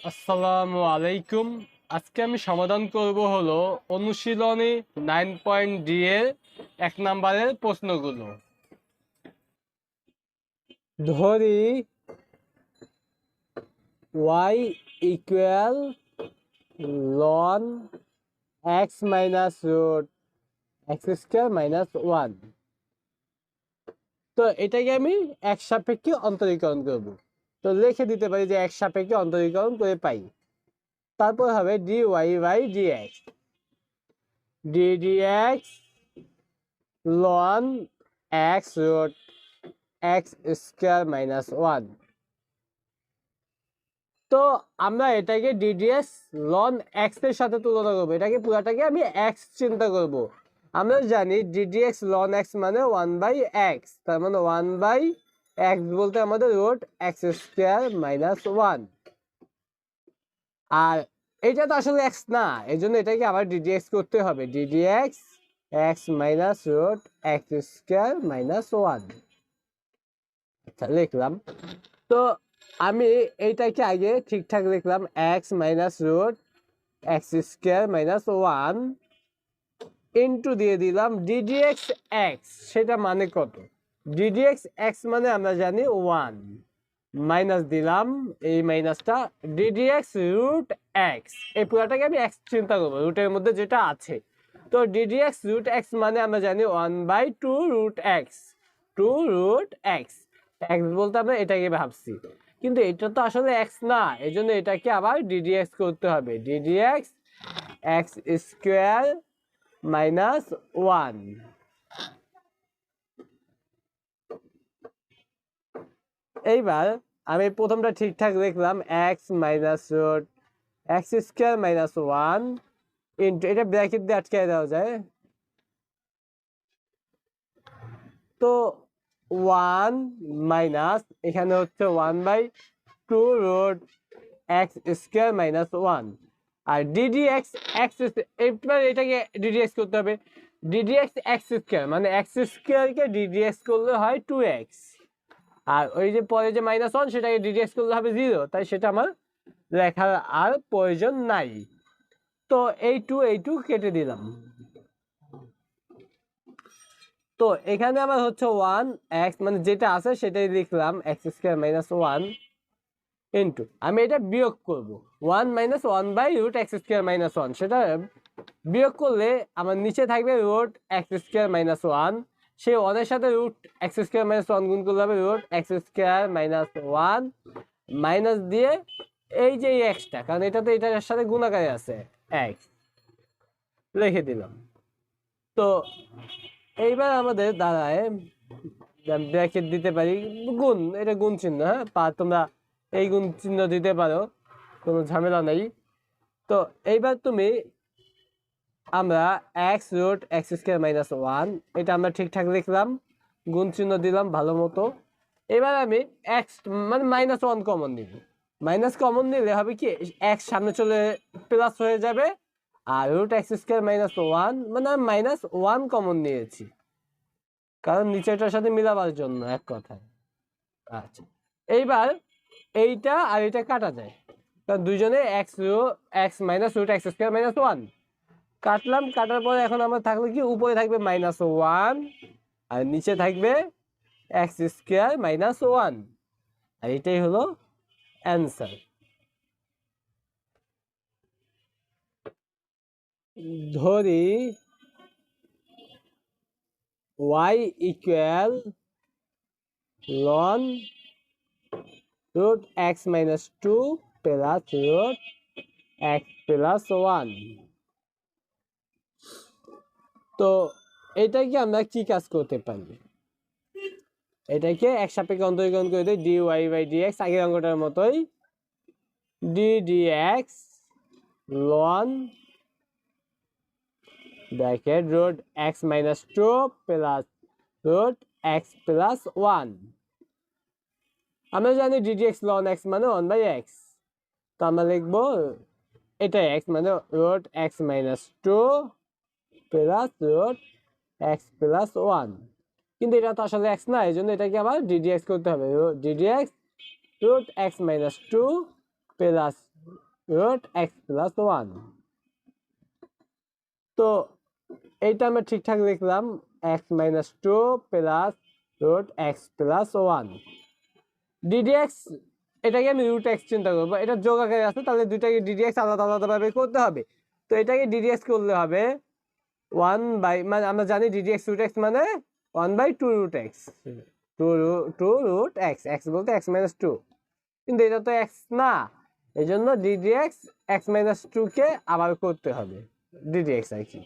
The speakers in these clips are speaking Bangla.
আসসালামু আলাইকুম। আজকে আমি সমাধান করব হলো অনুশীলনী নাইন পয়েন্ট ডি এর এক নম্বরের প্রশ্নগুলো। ধরি y equal ln x minus root, x square minus one. তো এটাকে আমি এক সাপেক্ষে অন্তরীকরণ করব। তো লিখে দিতে পারি যে এক সাপেক্ষে অন্তরীকরণ করে পাই। তারপর হবে d y by d x d d x ln x root x square minus one তো আমরা এটাকে ডিডিএস লন এক্সের সাথে তুলনা করব। এটাকে পুরাটাকে আমি এক্স চিন্তা করব। আমরা জানি d d x ln x মানে ওয়ান বাই এক্স তার মানে ওয়ান বাই এক্স বলতে আমাদের root x square minus one আর এটা তো আসলে এক্স না এই জন্য এটাকে আবার ডিডিএক্স করতে হবে। D d x x minus root x square minus one আচ্ছা লিখলাম। তো আমি এইটাকে আগে ঠিকঠাক লিখলাম x minus root x square minus one into দিয়ে দিলাম ডিডিএক্স এক্স সেটা মানে কত? ডিডিএক্স এক্স মানে আমরা জানি ওয়ান মাইনাস দিলাম, এই মাইনাসটা ডিডিএক্স রুট এক্স এই পুরাটাকে আমি এক্স চিন্তা করব, রুটের মধ্যে যেটা আছে। তো ডিডিএক্স রুট এক্স মানে আমরা জানি one by two root x two root x x বলতে আমরা এটাকে ভাবছি। কিন্তু এটা তো আসলে এক্স না এই জন্য এটাকে আবার ডিডিএক্স করতে হবে। D d x x square minus one এইবার আমি প্রথমটা ঠিকঠাক দেখলাম x minus root x square minus one into এটা ব্র্যাকেট দিয়ে আটকে দেওয়া যায়। তো ওয়ান মাইনাস এখানে হচ্ছে one by two root x square minus one R DD x x এবার এটাকে ডিডিএক্স করতে হবে। D d x x square মানে এক্স স্কোয়ারকে ডিডিএক্স করলে হয় টু এক্স আর ওই যে পরে যে মাইনাস ওয়ান সেটাকে ডিডিএক্স করলে হবে জিরো তাই সেটা আমার লেখার আর প্রয়োজন নাই। তো এই টু এই টু কেটে দিলাম। তো এখানে আমার হচ্ছে ওয়ান এক্স মানে যেটা আছে সেটাই লিখলাম x square minus one into আমি এটা বিয়োগ করব। One minus one by root x square minus one সেটা বিয়োগ করলে আমার নিচে থাকবে root x square minus one সেই ওয়ানের সাথে root x square minus one গুণ করলে হবে root x square minus one minus দিয়ে এই যে এই এক্সটা কারণ এটা তো এটার সাথে গুণাকারে আছে এক্স লিখে দিলাম। তো এইবার আমাদের দাঁড়ায় ব্র্যাকেট দিতে পারি, গুণ, এটা গুণ চিহ্ন হ্যাঁ? পা, তোমরা এই গুণ চিহ্ন দিতে পারো, কোনো ঝামেলা নেই। তো এইবার তুমি আমরা x root x square minus one এটা আমরা ঠিকঠাক লিখলাম, গুণ চিহ্ন দিলাম ভালো মতো। এবার আমি এক্স মানে মাইনাস ওয়ান কমন দিব মাইনাস কমন নিলে হবে কি এক্স সামনে চলে প্লাস হয়ে যাবে, আর root x square minus one মানে আমি মাইনাস ওয়ান কমন নিয়েছি। কারণ নিচেরটার সাথে মিলাবার জন্য, এক কথায়। আচ্ছা এইবার এইটা আর এটা কাটা যায়। কারণ দুইজনে x root x minus root x square minus one কাটলাম, কাটার পরে এখন আমার থাকল কি? উপরে থাকবে মাইনাস ওয়ান আর নিচে থাকবে এক্স স্কোয়ার মাইনাস ওয়ান আর এটাই হলো অ্যান্সার ধরি y equal ln root x minus 2 plus root x plus 1 তো এটাকে আমরা কি কাজ করতে পারি? এটাকে এক সাপেক্ষে অন্তরীকরণ করে দিই d y by d x আগের অঙ্কটার মতোই d d x ln bracket root x minus 2 plus root x plus 1 আমরা জানি ddx ln x মানে 1 by x তো আমরা লিখব এটা x মানে root x minus 2 plus root x plus 1 কিন্তু এটা তো আসলে এক্স না এই জন্য এটাকে আবার ddx করতে হবে। ddx root x minus 2 plus root x plus one তো এইটা আমরা ঠিকঠাক লিখলাম x minus two plus root x plus one d d x এটাকে আমি রুট এক্স চিন্তা করব, এটা যোগ আকারে আছে, তাহলে দুইটাকে ডিডিএক্স আলাদা আলাদাভাবে করতে হবে। তো এটাকে ডিডিএক্স করলে হবে ওয়ান বাই মানে আমরা জানি d d x root x মানে one by two root x two two root x x বলতে এক্স মাইনাস টু কিন্তু এটা তো এক্স না এই জন্য ডিডিএক্স এক্স এক্স মাইনাস টুকে আবার করতে হবে ডিডিএক্স আর কি।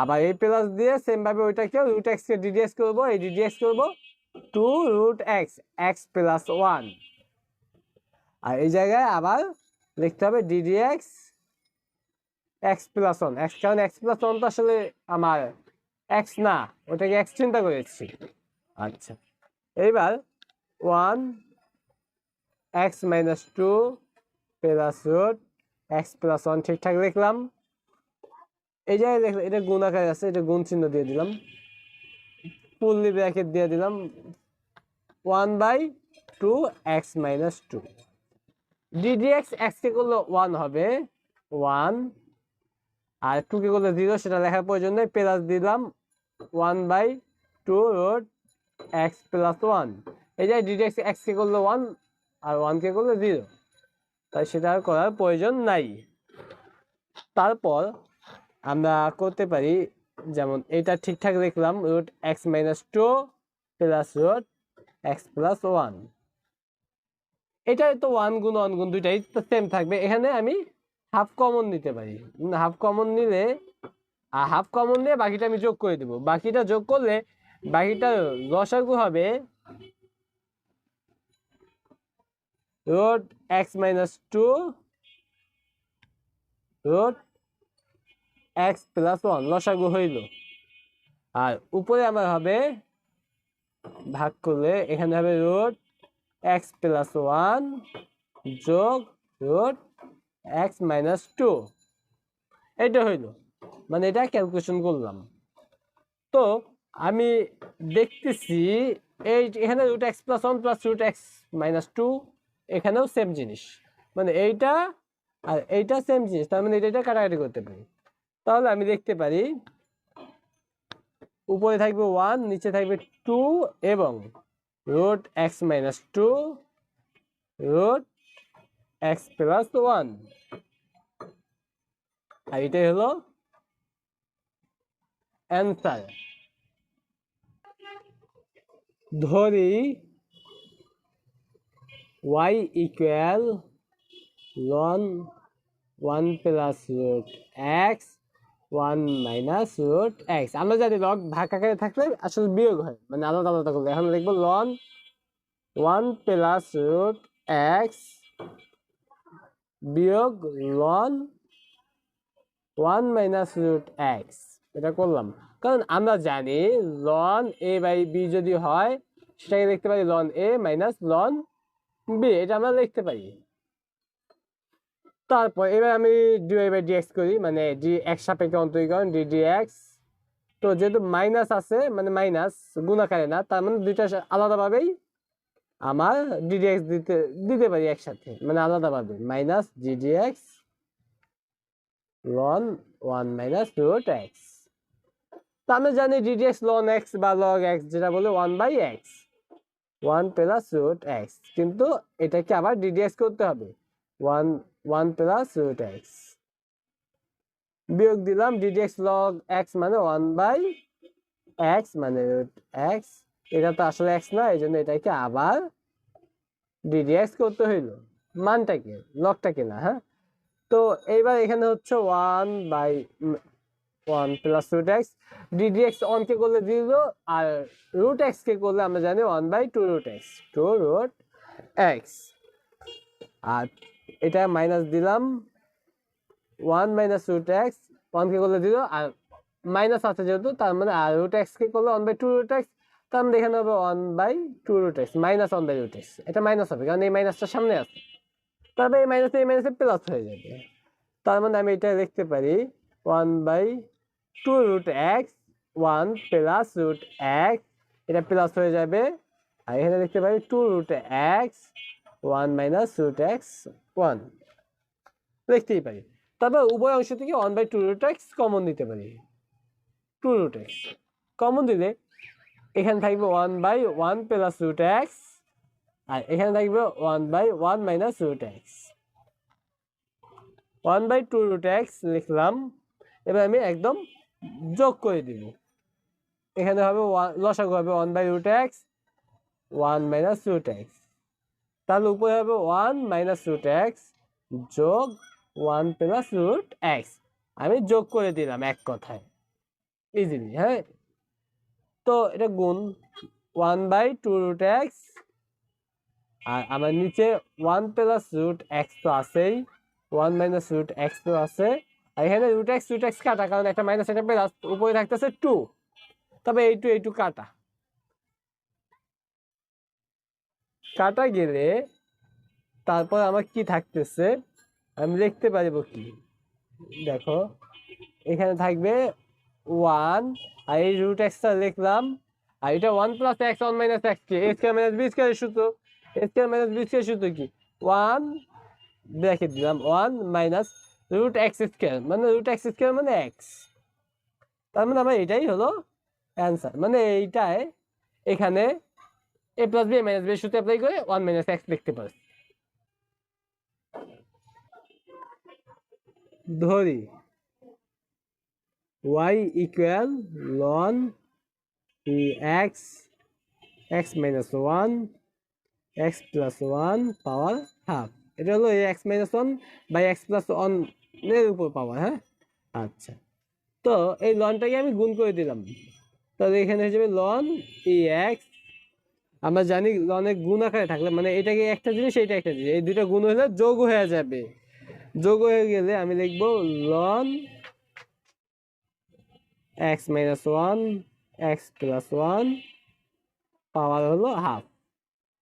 আবার এই প্লাস দিয়ে সেম ভাবে ওইটাকে রুট এক্স কে ডিডিএক্স করব, এই ডিডিএক্স করব two root x x plus one আর এই জায়গায় আবার লিখতে হবে d d x x plus one x কারণ এক্স প্লাস ওয়ান তো আসলে আমার এক্স না ওটাকে এক্স চিন্তা করেছি। আচ্ছা। এইবার one x minus two plus root x plus one ঠিকঠাক লিখলাম। এই জায়গায় লিখলাম এটা গুণ আকারে আছে এটা গুণ চিহ্ন দিয়ে দিলাম। ফুললি ব্র্যাকেট দিয়ে দিলাম। One by two x minus two d d x এক্সকে করলে ওয়ান হবে। ওয়ান আর টুকে করলে জিরো সেটা লেখার প্রয়োজন নেই। প্লাস দিলাম one by two root x plus one. এই যে ডিডিএক্স এক্সকে করলে ওয়ান আর ওয়ানকে করলে জিরো। তাই সেটা আর করার প্রয়োজন নাই। তারপর আমরা করতে পারি, যেমন এটা ঠিকঠাক দেখলাম root x minus two plus root x plus one. এটাই তো ওয়ান গুণ ওয়ান গুণ দুইটাই সেম থাকবে। এখানে আমি হাফ কমন নিতে পারি। হাফ কমন নিলে আর হাফ কমন নিয়ে বাকিটা আমি যোগ করে দেবো। বাকিটা যোগ করলে, বাকিটা লসাগু হবে root x minus two root x plus one লসাগু হইল। আর উপরে আমার হবে, ভাগ করলে এখানে হবে রোড এক্স প্লাস ওয়ান যোগ রুট এক্স মাইনাস টু এটা হইল। মানে এটা ক্যালকুলেশন করলাম। তো আমি দেখতেছি এই এখানে root x plus one plus root x minus two এখানেও সেম জিনিস। মানে এইটা আর এইটা সেম জিনিস, তার মানে এটা কাটাকাটি করতে পারি। তাহলে আমি দেখতে পারি, উপরে থাকবে ওয়ান নিচে থাকবে টু এবং root x minus two root x plus one আর এটাই হলো অ্যান্সার ধরি y equal ln one plus root x one minus root x আমরা জানি লগ ভাগ আকারে থাকলে আসলে বিয়োগ হয়। মানে আলাদা আলাদা করলে। এখন লিখব ln one plus root x বিয়োগ ln one minus root x. এটা করলাম। কারণ আমরা জানি লন এ বাই বি যদি হয়, সেটাকে লিখতে পারি ln A minus ln B এটা আমরা লিখতে পারি। তারপর এবার আমি ডিওয়াই বাই ডিএক্স করি মানে ডি এক্স সাপেক্ষে অন্তরীকরণ ডি ডি এক্স তো যেহেতু মাইনাস আছে মানে মাইনাস গুণাকারে না, তার মানে দুইটা আলাদাভাবেই আমার ডিডিএক্স দিতে দিতে পারি একসাথে। মানে আলাদাভাবে। Minus d d x ln one minus root x তো আমরা জানি d d x ln x বা লগ এক্স যেটা বলে one by x one plus root x কিন্তু এটাকে আবার ডিডিএক্স করতে হবে। One one plus root x বিয়োগ দিলাম d d x log x মানে ওয়ান বাই এক্স মানে রুট এক্স এটা তো আসলে এক্স না এই জন্য এটাকে আবার ডিডিএক্স করতে হইল। মানটাকে লগটাকে না হ্যাঁ? তো এইবার এখানে হচ্ছে one by one plus root x d d x অনকে করলে জিরো আর রুট এক্স কে করলে আমরা জানি one by two root x two root x আর এটা মাইনাস দিলাম ওয়ান মাইনাস রুট এক্স ওয়ানকে করলে জিরো আর মাইনাস আছে যেহেতু, তার মানে আর রুট এক্স কে করলে one by two root x তার মানে এখানে হবে one by two root x minus one by root x এটা মাইনাস হবে, কারণ এই মাইনাসটা সামনে আছে। তারপরে এই মাইনাস এই মাইনাসে প্লাস হয়ে যাবে। তার মানে আমি এটা লিখতে পারি one by two root x one plus root x এটা প্লাস হয়ে যাবে। আর এখানে লিখতে পারি two root x one minus root x one লিখতেই পারি। তারপর উভয় অংশ থেকে one by two root x common দিতে পারি। টু রুট এক্স কমন দিলে এখানে থাকবে one by one plus root x আর এখানে থাকবে one by one minus root x one by two root x লিখলাম, এবার আমি একদম যোগ করে দিব। এখানে হবে ওয়ান- লসাগু হবে one by root x one minus root x তাহলে উপরে হবে ওয়ান মাইনাস রুট এক্স যোগ ওয়ান প্লাস রুট এক্স আমি যোগ করে দিলাম এক কথায়। ইজিলি হ্যাঁ? তো এটা গুণ one by two root x আর আমার নিচে ওয়ান প্লাস রুট এক্স তো আছেই ওয়ান মাইনাস রুট এক্স তো আছে, আর এখানে রুট এক্স রুট এক্স কাটা, কারণ একটা মাইনাস একটা প্লাস উপরে থাকতেছে টু তবে এই টু এই টু কাটা। কাটা গেলে তারপর আমার কি থাকতেছে? আমি লিখতে পারব কি? দেখো, এখানে থাকবে ওয়ান আর এই রুট এক্সটা লিখলাম আর এটা one plus x one minus x কি a square minus b square সূত্র a square minus b square সূত্র কি? ওয়ান দেখে দিলাম one minus root x square মানে রুট এক্স স্কোয়ার মানে এক্স তার মানে আমার এটাই হলো অ্যান্সার মানে এইটায় এখানে a plus b minus b সূত্র অ্যাপ্লাই করে ওয়ান মাইনাস এক্স লিখতে পারি। ধরি। Y equal ln x x minus one x plus one power half এটা হলো এই x minus one by x plus ওয়ানের উপর পাওয়ার হ্যাঁ? আচ্ছা। তো এই লনটাকে আমি গুণ করে দিলাম। তাহলে এখানে যাবে লন ই এক্স আমরা জানি লনের গুণ আকারে থাকলে মানে এটাকে একটা জিনিস এটা একটা জিনিস। এই দুটো গুণ হলে যোগ হয়ে যাবে। যোগ হয়ে গেলে আমি লিখব ln x minus one x plus one power হলো হাফ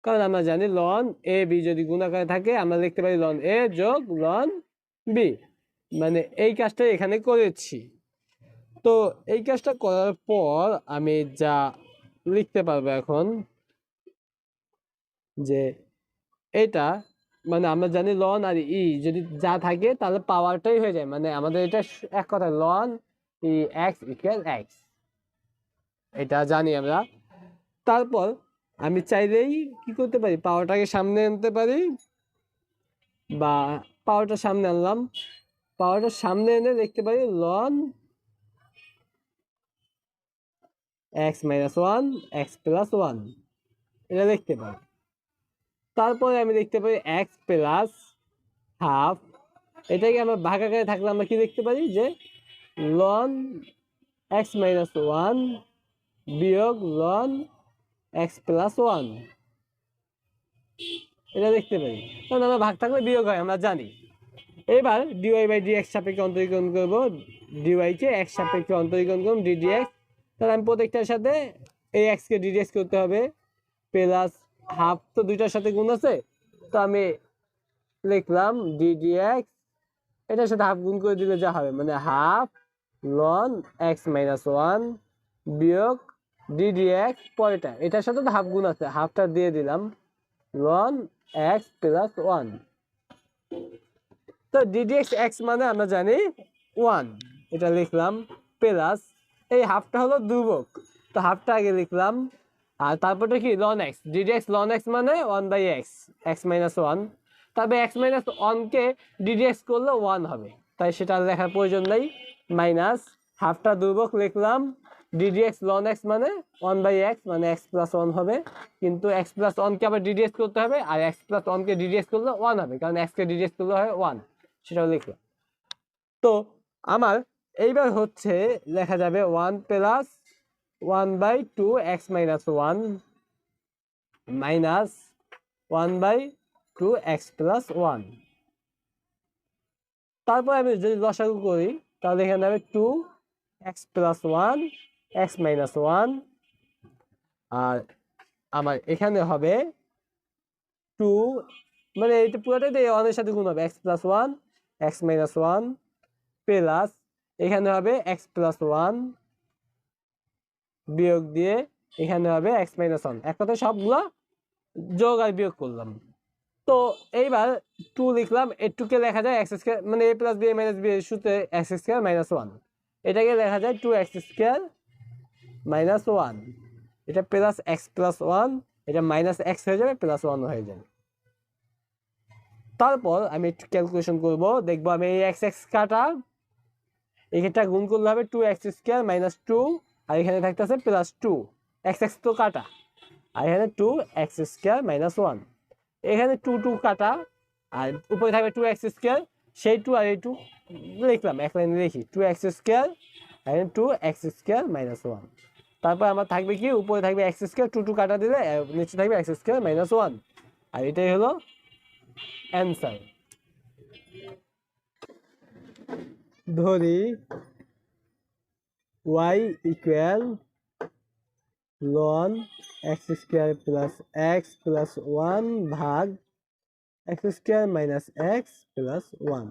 কারণ আমরা জানি লন এ বি যদি গুণাকারে থাকে, আমরা লিখতে পারি লন এ যোগ লন বি মানে এই কাজটা এখানে করেছি। তো এই কাজটা করার পর আমি যা লিখতে পারব এখন, যে এটা মানে আমরা জানি লন আর ই যদি যা থাকে তাহলে পাওয়ারটাই হয়ে যায়। মানে আমাদের এটা এক কথা লন এক্স ইকুয়াল এক্স এটা জানি আমরা। তারপর আমি চাইলেই কি করতে পারি? পাওয়ারটাকে সামনে আনতে পারি। বা পাওয়ারটা সামনে আনলাম। পাওয়ারটা সামনে এনে দেখতে পারি ln x minus one x plus one এটা দেখতে পারি। তারপরে আমি দেখতে পারি এক্স প্লাস হাফ এটাকে আমরা ভাগ আকারে থাকলে আমরা কি দেখতে পারি? যে লন এক্স মাইনাস ওয়ান বিয়োগ লন এক্স প্লাস ওয়ান এটা দেখতে পারি কারণ আমরা ভাগ থাকলে বিয়োগ হয়, আমরা জানি। এবার ডিওয়াই বাই ডি এক্স সাপেক্ষে অন্তরীকরণ করব। ডিওয়াইকে এক্স সাপেক্ষে অন্তরীকরণ করব ডিডি এক্স তাহলে আমি প্রত্যেকটার সাথে এই এক্সকে ডিডি এক্স করতে হবে প্লাস হাফ তো দুইটার সাথে গুণ আছে। তো আমি লিখলাম ডিডি এক্স এটার সাথে হাফ গুণ করে দিলে যা হবে মানে half ln x minus one বিয়োগ ডিডি এক্স পরেটা এটার সাথে তো হাফ গুণ আছে হাফটা দিয়ে দিলাম। লন এক্স প্লাস ওয়ান তো ডিডি এক্স এক্স মানে আমরা জানি ওয়ান এটা লিখলাম প্লাস এই হাফটা হলো ধ্রুবক। তো হাফটা আগে লিখলাম। আর তারপরটা কি? Ln x d d x ln x মানে one by x x minus one তবে এক্স মাইনাস ওয়ানকে ডিডি এক্স করলে ওয়ান হবে। তাই সেটা লেখার প্রয়োজন নেই। মাইনাস হাফটা দুর্বক লিখলাম d d x ln x মানে ওয়ান বাই এক্স মানে এক্স প্লাস ওয়ান হবে। কিন্তু এক্স প্লাস ওয়ানকে আবার ডিডি এক্স করতে হবে, আর এক্স প্লাস ওয়ানকে ডিডি এক্স করলে ওয়ান হবে, কারণ এক্সকে ডিডি এক্স করলে হয় ওয়ান সেটাও লিখলাম। তো আমার এইবার হচ্ছে লেখা যাবে one plus one by two x minus one minus one by two x plus one তারপর আমি যদি লসাগু করি তাহলে এখানে হবে two x plus one x minus one আর আমার এখানে হবে টু মানে এটা পুরোটাই তো ওয়ানের সাথে গুণ হবে x plus one x minus one plus এখানে হবে এক্স প্লাস ওয়ান বিয়োগ দিয়ে এখানে হবে এক্স মাইনাস ওয়ান এক কথায় সবগুলো যোগ আর বিয়োগ করলাম। তো এইবার টু লিখলাম এ টুকে লেখা যায় এক্স স্কোয়ার মানে a plus b a minus b এর সূত্রে এক্স স্কোয়ার মাইনাস ওয়ান এটাকে লেখা যায় two x square minus one এটা প্লাস এক্স প্লাস ওয়ান এটা মাইনাস এক্স হয়ে যাবে প্লাস ওয়ান হয়ে যাবে। তারপর আমি একটু ক্যালকুলেশন করব, দেখব আমি এই এক্স এক্স কাটা এখানটা গুণ করলে হবে two x square minus two আর এখানে থাকতেছে প্লাস টু এক্স এক্স তো কাটা, আর এখানে two x square minus one এখানে টু টু কাটা, আর উপরে থাকবে টু এক্স স্কোয়ার সেই টু আর এই টু লিখলাম, এক লাইনে লিখি টু এক্স স্কোয়ার এখানে two x square minus one তারপর আমার থাকবে কি, উপরে থাকবে এক্স স্কোয়ার টু টু কাটা দিলে নিচে থাকবে এক্স স্কোয়ার মাইনাস ওয়ান আর এটাই হলো অ্যান্সার ধরি y equal ln x square plus x plus one ভাগ x square minus x plus one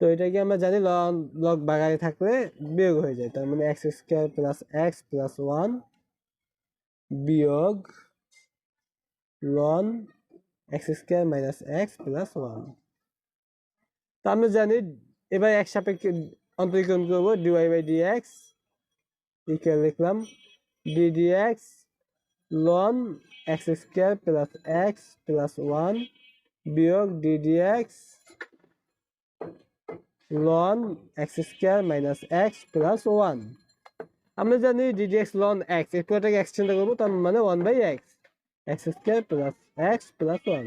তো এটাকে আমরা জানি লন লগ বাগানে থাকলে বিয়োগ হয়ে যায়, তার মানে x square plus x plus one বিয়োগ ln x square minus x plus one তো আমরা জানি, এবার এক সাপেক্ষে অন্তরীকরণ করব d y by d x equal লিখলাম d d x ln x square plus x plus one বিয়োগ d d x ln x square minus x plus one আমরা জানি ডি ডিএক্স লন এক্স এই পুরোটাকে এক্স চিন্তা করব, তার মানে one by x x square plus x plus one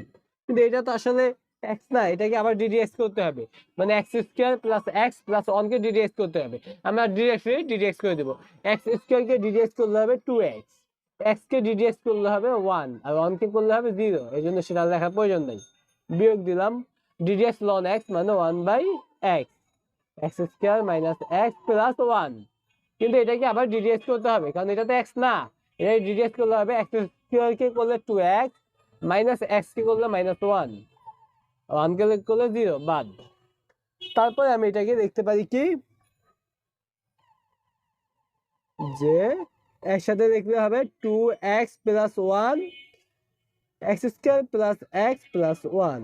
কিন্তু এটা তো আসলে এক্স না, এটাকে আবার ডিডিএক্স করতে হবে। মানে x square plus x plus ওয়ানকে ডিডিএক্স করতে হবে। আমরা ডিডিএক্স ডিডিএক্স করে দেবো। এক্স স্কোয়ারকে ডিডিএক্স করলে হবে টু এক্স এক্সকে ডিডিএক্স করলে হবে ওয়ান আর ওয়ানকে করলে হবে জিরো এই জন্য সেটা লেখার প্রয়োজন নেই। বিয়োগ দিলাম d d x ln x মানে one by x x square minus x plus one কিন্তু এটাকে আবার ডিডিএক্স করতে হবে, কারণ এটা তো এক্স না। এটা ডিডিএক্স করলে হবে এক্স স্কোয়ারকে করলে টু এক্স মাইনাস এক্স কে করলে মাইনাস ওয়ান ওয়ানকে করলে জিরো বাদ। তারপরে আমি এটাকে দেখতে পারি কি? যে একসাথে দেখলে হবে two x plus one x square plus x plus one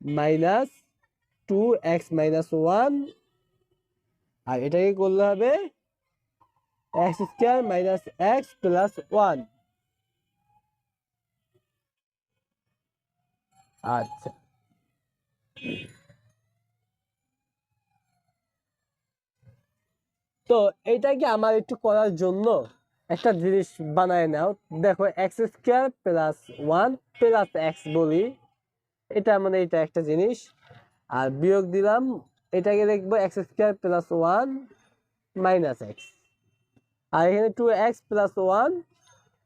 minus two x minus one আর এটাকে করলে হবে x square minus x plus one আচ্ছা। তো এইটাকে আমার একটু করার জন্য? একটা জিনিস বানায় নাও। দেখো x square plus one plus x বলি। এটা মানে এটা একটা জিনিস। আর বিয়োগ দিলাম, এটাকে দেখব x square plus one minus x আর এখানে two x plus one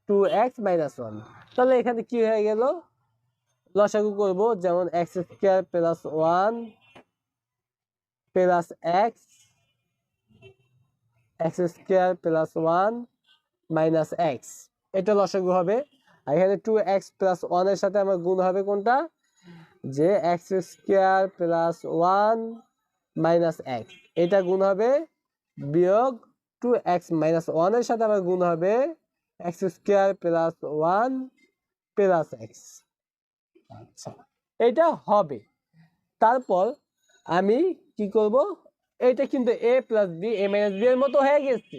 two x minus one তাহলে এখানে কি হয়ে গেল? লসাগু করব, যেমন x square plus one plus x x square plus one minus x এটা লসাগু হবে। আর এখানে টু এক্স প্লাস ওয়ানের সাথে আমার গুণ হবে কোনটা? যে x square plus one minus x এটা গুণ হবে বিয়োগ টু এক্স মাইনাস ওয়ানের সাথে আমার গুণ হবে x square plus one plus x আচ্ছা এটা হবে। তারপর আমি কি করব? এটা কিন্তু a plus b a minus b এর মতো হয়ে গেছে।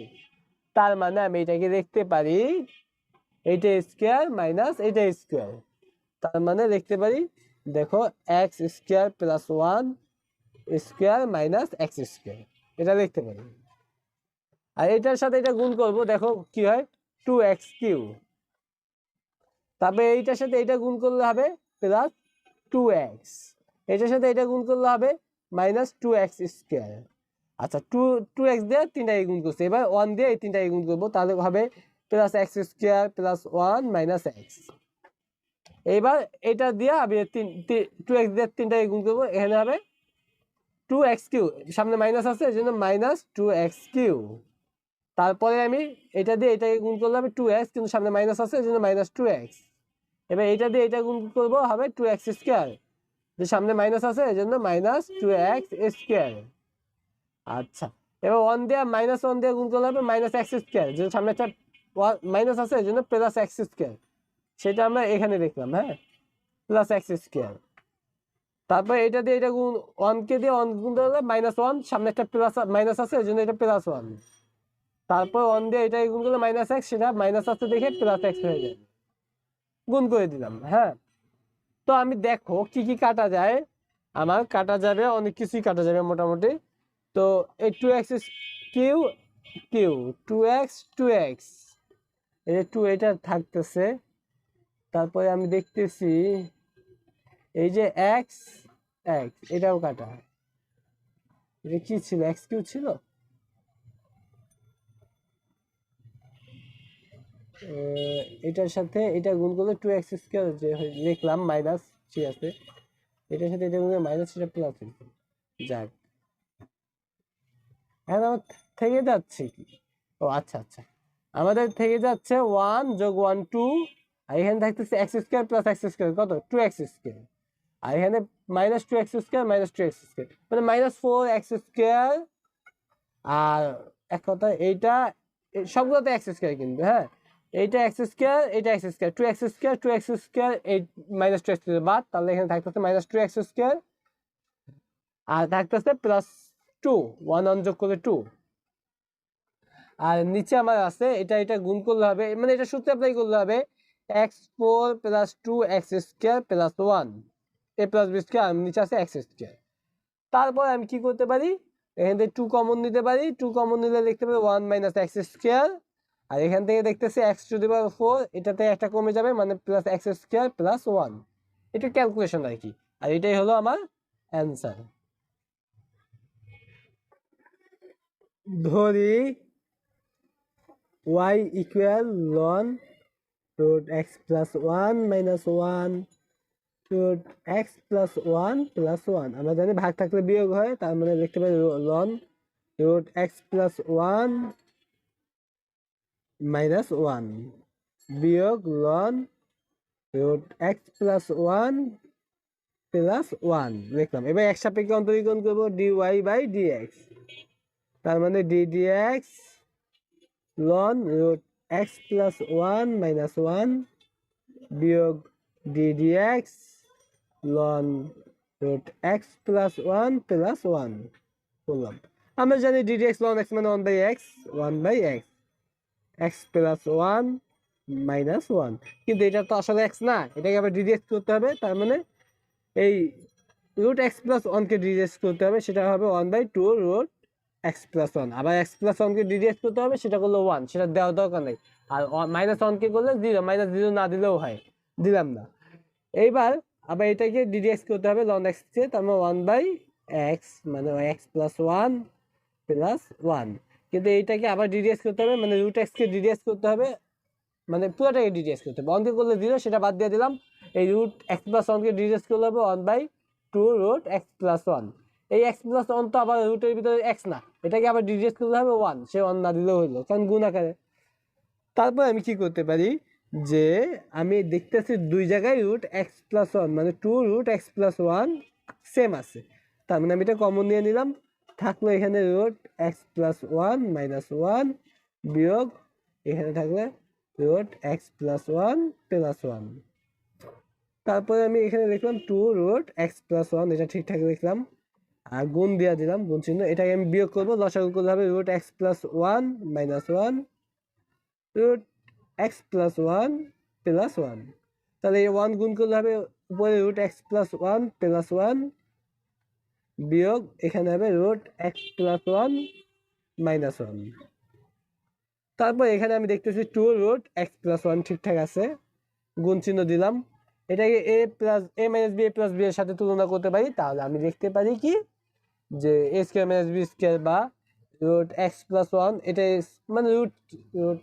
তার মানে আমি এটাকে দেখতে পারি, এটা স্কোয়ার মাইনাস এটা স্কোয়ার তার মানে দেখতে পারি, দেখো x square plus one square minus x square এটা দেখতে পারি। আর এটার সাথে এটা গুণ করব, দেখো কি হয়? টু এক্স কিউ তারপরে এইটার সাথে এটা গুণ করলে হবে প্লাস টু এক্স এটার সাথে এটা গুণ করলে হবে মাইনাস টু এক্স স্কোয়ার আচ্ছা টু টু এক্স দিয়ে তিনটাকে গুণ করছে। এবার ওয়ান দিয়ে এই তিনটাকে গুণ করব, তাহলে হবে plus x square plus one minus x এবার এটা দিয়ে আমি তিন টু এক্স দিয়ে তিনটাকে গুণ করব, এখানে হবে টু এক্স কিউ সামনে মাইনাস আছে, এই জন্য মাইনাস টু এক্স কিউ তারপরে আমি এটা দিয়ে এটাকে গুণ করলে হবে টু এক্স কিন্তু সামনে মাইনাস আছে, এই জন্য মাইনাস টু এক্স এবার এটা দিয়ে এটা গুণ করব হবে টু এক্স স্কোয়ার যে সামনে মাইনাস আছে, এই জন্য মাইনাস টু এক্স স্কোয়ার আচ্ছা। এবার ওয়ান দিয়ে মাইনাস ওয়ান দিয়ে গুণ করলে হবে মাইনাস এক্স স্কোয়ার যে সামনে একটা মাইনাস আছে, এই জন্য প্লাস এক্স স্কোয়ার সেটা আমরা এখানে দেখলাম হ্যাঁ? প্লাস এক্স স্কোয়ার তারপর এটা দিয়ে এটা গুণ ওয়ানকে দিয়ে ওয়ান গুণ দিলে মাইনাস ওয়ান সামনে একটা প্লাস মাইনাস আছে, এই জন্য এটা প্লাস ওয়ান তারপর ওয়ান দিয়ে এটা গুণ করলে মাইনাস এক্স সেটা মাইনাস আছে দেখে প্লাস এক্স হয়ে যায়। গুণ করে দিলাম হ্যাঁ? তো আমি দেখো কি কি কাটা যায়। আমার কাটা যাবে, অনেক কিছুই কাটা যাবে মোটামুটি। তো এই two x cube cube two x two x এই যে টু এটা থাকতেছে। তারপরে আমি দেখতেছি, এই যে এক্স এক্স এটাও কাটা। এটা কি ছিল? এক্স কিউ ছিল? এটার সাথে এটা গুণ করলে টু এক্স স্কোয়ার যে লিখলাম মাইনাস ঠিক আছে। এটার সাথে এটা গুণ মাইনাস এটা প্লাস যাক। এখন আমার থেকে যাচ্ছে কি? ও আচ্ছা আচ্ছা। আমাদের থেকে যাচ্ছে ওয়ান যোগ ওয়ান টু আর এখানে থাকতেছে x square plus x square কত? টু এক্স স্কোয়ার আর এখানে minus two x square minus two x square মানে মাইনাস ফোর এক্স স্কোয়ার আর এক কথা, এইটা সবগুলোতে এক্স স্কোয়ার কিন্তু হ্যাঁ? এইটা এক্স স্কোয়ার এইটা x square two x square two x square এই মাইনাস টু এক্স স্কোয়ার বাদ, তাহলে এখানে থাকতেছে মাইনাস টু এক্স স্কোয়ার আর থাকতেছে প্লাস টু ওয়ান অন যোগ করলে টু আর নিচে আমার আছে, এটা এটা গুণ করলে হবে মানে এটা সূত্রে অ্যাপ্লাই করলে হবে x four plus two x square plus one a plus b square নিচে আছে এক্স স্কোয়ার তারপর আমি কি করতে পারি? এখান থেকে টু কমন নিতে পারি টু কমন নিলে দেখতে পারি ওয়ান মাইনাস এক্স স্কোয়ার আর এখান থেকে দেখতেছি x to the power four এটাতে একটা কমে যাবে মানে plus x square plus one এটা ক্যালকুলেশন আর কি, আর এটাই হলো আমার অ্যান্সার ধরি y equal ln root x plus one minus one root x plus one plus one আমরা জানি ভাগ থাকলে বিয়োগ হয়, তার মানে দেখতে পারি ln root x plus one minus one বিয়োগ ln root x plus one plus one দেখলাম। এবার একসাথে অন্তরিকরণ করব d y by d x তার মানে d dx ln root x plus 1 minus 1 বিয়োগ d d x ln root x plus 1 plus 1 বললাম। আমরা জানি d এক্স ln এক্স মানে one by x one by x x plus one minus one কিন্তু এটা তো আসলে এক্স না, এটাকে আবার dx করতে হবে, তার মানে এই রুট এক্স প্লাস ওয়ানকে ডিডিএস করতে হবে, সেটা হবে one by two root x plus one আবার এক্স প্লাস ওয়ানকে ডিডিএস করতে হবে, সেটা করল ওয়ান সেটা দেওয়ার দরকার নেই। আর মাইনাস ওয়ানকে করলে জিরো মাইনাস জিরো না দিলেও হয়। দিলাম না। এইবার আবার এটাকে ডিডিএস করতে হবে লন এক্স এক্সকে তার মানে ওয়ান বাই এক্স মানে x plus one plus one কিন্তু এইটাকে আবার ডিডিএস করতে হবে মানে রুট এক্সকে ডিডিএস করতে হবে মানে পুরোটাকে ডিডিএস করতে হবে। অনকে করলে জিরো সেটা বাদ দিয়ে দিলাম। এই রুট এক্স প্লাস ওয়ানকে ডিডিএস করলে হবে one by two root x plus one এই এক্স প্লাস ওয়ান তো আবার রুটের ভিতরে এক্স না। এটাকে আবার ডিডিএস করতে হবে ওয়ান সে ওয়ান না দিলেও হইল, কারণ গুণ আকারে। তারপর আমি কি করতে পারি? যে আমি দেখতেছি দুই জায়গায় রুট এক্স প্লাস ওয়ান মানে two root x plus one same আছে। তার মানে আমি এটা কমন নিয়ে নিলাম, থাকল এখানে root x plus one minus one বিয়োগ, এখানে থাকলে root x plus one plus one তারপরে আমি এখানে লিখলাম two root x plus one এটা ঠিকঠাক লিখলাম। আর গুণ দিয়ে দিলাম, গুণ চিহ্ন, এটাকে আমি বিয়োগ করব, লসাগু করলে হবে root x plus one minus one root x plus one plus one তাহলে এই ওয়ান গুণ করলে হবে উপরে root x plus one plus one বিয়োগ, এখানে হবে root x plus one minus one তারপর এখানে আমি দেখতেছি two root x plus one ঠিকঠাক আছে, গুণ চিহ্ন দিলাম। এটাকে a plus a minus b a plus b এর সাথে তুলনা করতে পারি, তাহলে আমি দেখতে পারি কি? যে a square minus b square বা রুট এক্স প্লাস ওয়ান এটা মানে root root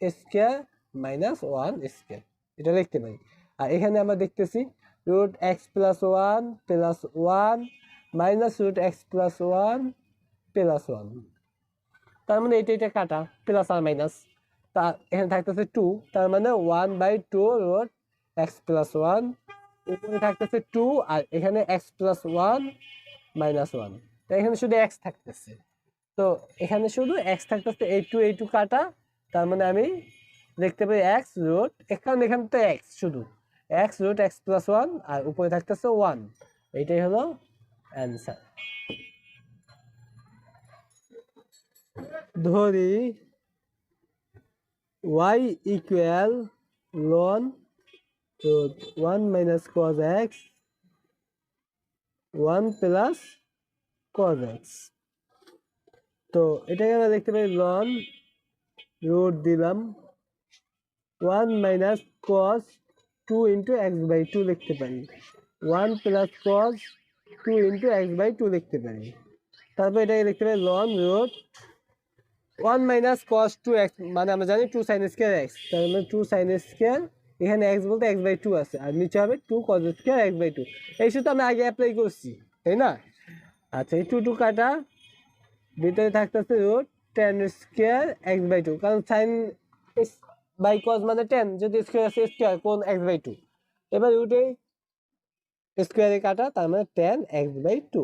square minus one square এটা লিখতে পারি। আর এখানে আমরা দেখতেছি root x plus one plus one minus root x plus one plus one তার মানে এটা এটা কাটা প্লাস আর মাইনাস তা এখানে থাকতেছে টু তার মানে one by two root x plus one উপরে থাকতেছে টু আর এখানে x plus one minus one তো এখানে শুধু এক্স থাকতেছে। তো এখানে শুধু এক্স থাকতেছে, এই টু এই টু কাটা, তার মানে আমি দেখতে পাই এক্স রুট এখানে এখানে তো এক্স শুধু। X root x plus one আর উপরে থাকতেছে ওয়ান এইটাই হলো অ্যান্সার ধরি y equal ln root one minus cos x one plus cos x তো এটাকে আমরা দেখতে পাই লন, রুট দিলাম, one minus cos two into x by two লিখতে পারি। One plus cos two into x by two লিখতে পারি। তারপর এটাকে লিখতে পারি loan, root, one minus cos two x মানে আমরা জানি টু সাইন স্কোয়ার এক্স, তার মানে টু সাইন স্কোয়ার এখানে এক্স বলতে এক্স বাই টু আছে, আর নিচে হবে two cos square x by two এই সূত্র আমরা আগে অ্যাপ্লাই করছি, তাই না? আচ্ছা এই টু টু কাটা, ভিতরে থাকতেছে root tan square x by two কারণ সাইন বাই কজ মানে টেন যদি স্কোয়ার আছে স্কোয়ার কোন এক্স বাই টু এবার রুটে স্কোয়ারে কাটা, তার মানে টেন এক্স বাই টু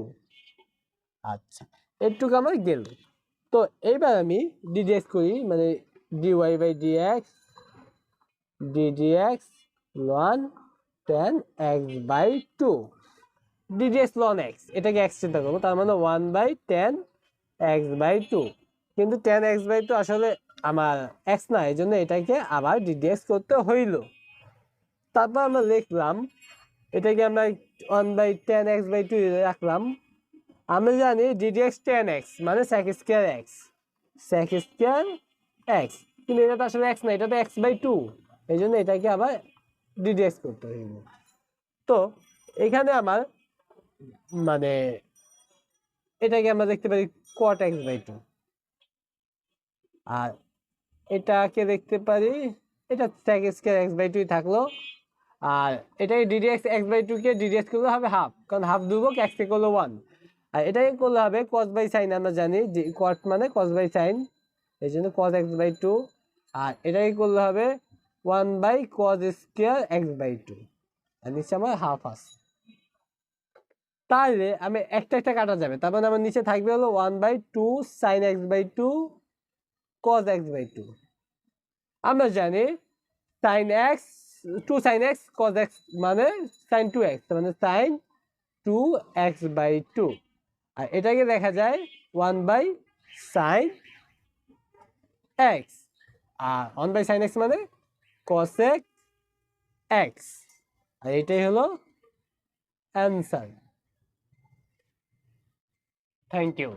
আচ্ছা এটুকু আমার গেল। তো এইবার আমি ডিডিএক্স করি মানে d y by d x d d x loan tan x by two d d x loan x এটাকে এক্স চিন্তা করব, তার মানে one by tan x by two কিন্তু টেন এক্স বাই টু আসলে আমার এক্স না এই জন্য এটাকে আবার ডিডিএক্স করতে হইল। তারপর আমরা লিখলাম, এটাকে আমরা one by tan x by two রাখলাম। আমরা জানি d d x tan x মানে sec square x sec square x কিন্তু এটা তো আসলে এক্স না, এটা তো এক্স বাই টু এই জন্য এটাকে আবার ডিডিএক্স করতে হইব তো এখানে আমার মানে এটাকে আমরা দেখতে পারি কট এক্স বাই টু আর এটাকে দেখতে পারি, এটা স্যাক স্কোয়ার এক্স বাই টুই থাকল। আর এটাকে d d x x by টুকে ডিডিএক্স করলে হবে হাফ কারণ হাফ দুবক এক্সকে করল ওয়ান আর এটাকে করলে হবে কস বাই সাইন আমরা জানি যে কট মানে কস বাই সাইন এই জন্য কস এক্স বাই টু আর এটাকে করলে হবে one by cos square x by two আর নিচে আমার হাফ আছে। তাহলে আমি একটা একটা কাটা যাবে। তার মানে আমার নিচে থাকবে হলো one by two sine x by two cos x by two আমরা জানি sine x two sine x cos x মানে সাইন টু এক্স মানে sine two x by two আর এটাকে দেখা যায় ওয়ান বাই সাইন এক্স আর ওয়ান বাই সাইন এক্স মানে কসেক এক্স আর এটাই হলো অ্যান্সার থ্যাংক ইউ